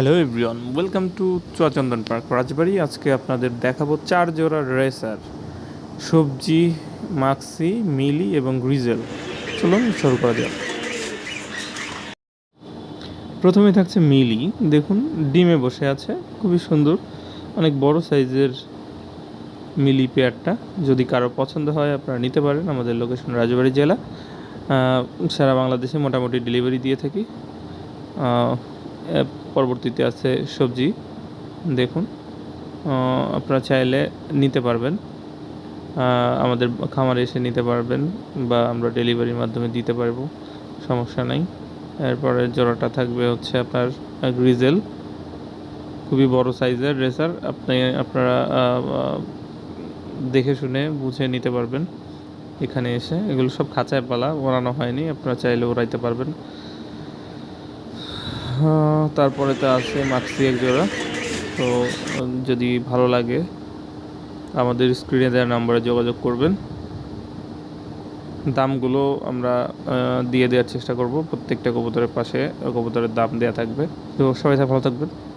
Hello everyone welcome to Chuachandan park Rajbari আজকে আপনাদের দেখাবো চার জোড়া রেসার। সবজি, মাক্সি, মিলি এবং গ্রিজেল। চলুন শুরু করা যাক। প্রথমে থাকছে মিলি। দেখুন, ডিমে বসে আছে। খুবই সুন্দর। অনেক বড় সাইজের মিলি পেয়ারটা। যদি কারও পছন্দ হয়, আপনারা নিতে পারেন আমাদের লোকেশন রাজবাড়ি জেলা। সারা বাংলাদেশে মোটামুটি ডেলিভারি দিয়ে থাকি। পরবর্তীতে আছে সবজি। দেখুন আপনারা চাইলে নিতে পারবেন। আমাদের খামারে এসে নিতে পারবেন বা আমরা ডেলিভারির মাধ্যমে দিতে পারব, সমস্যা নাই। এরপরে জোড়াটা থাকবে হচ্ছে আপনার গ্রিজেল। খুবই বড় সাইজের রেসার, আপনি, আপনারা দেখে শুনে, বুঝে নিতে পারবেন। এখানে এসে, এগুলো সব খাঁচায় পালা, ওড়ানো হয়নি, আপনারা চাইলে ওড়াইতে পারবেন। তারপরে তো আছে মাক্সি এক জোড়া। তো, যদি ভালো লাগে, আমাদের স্ক্রিনে দেওয়া নাম্বারে যোগাযোগ করবেন। দামগুলো আমরা দিয়ে দেওয়ার চেষ্টা করব। প্রত্যেকটা কবুতরের পাশে কবুতরের দাম দেওয়া থাকবে। তো সবাই ভালো থাকবেন।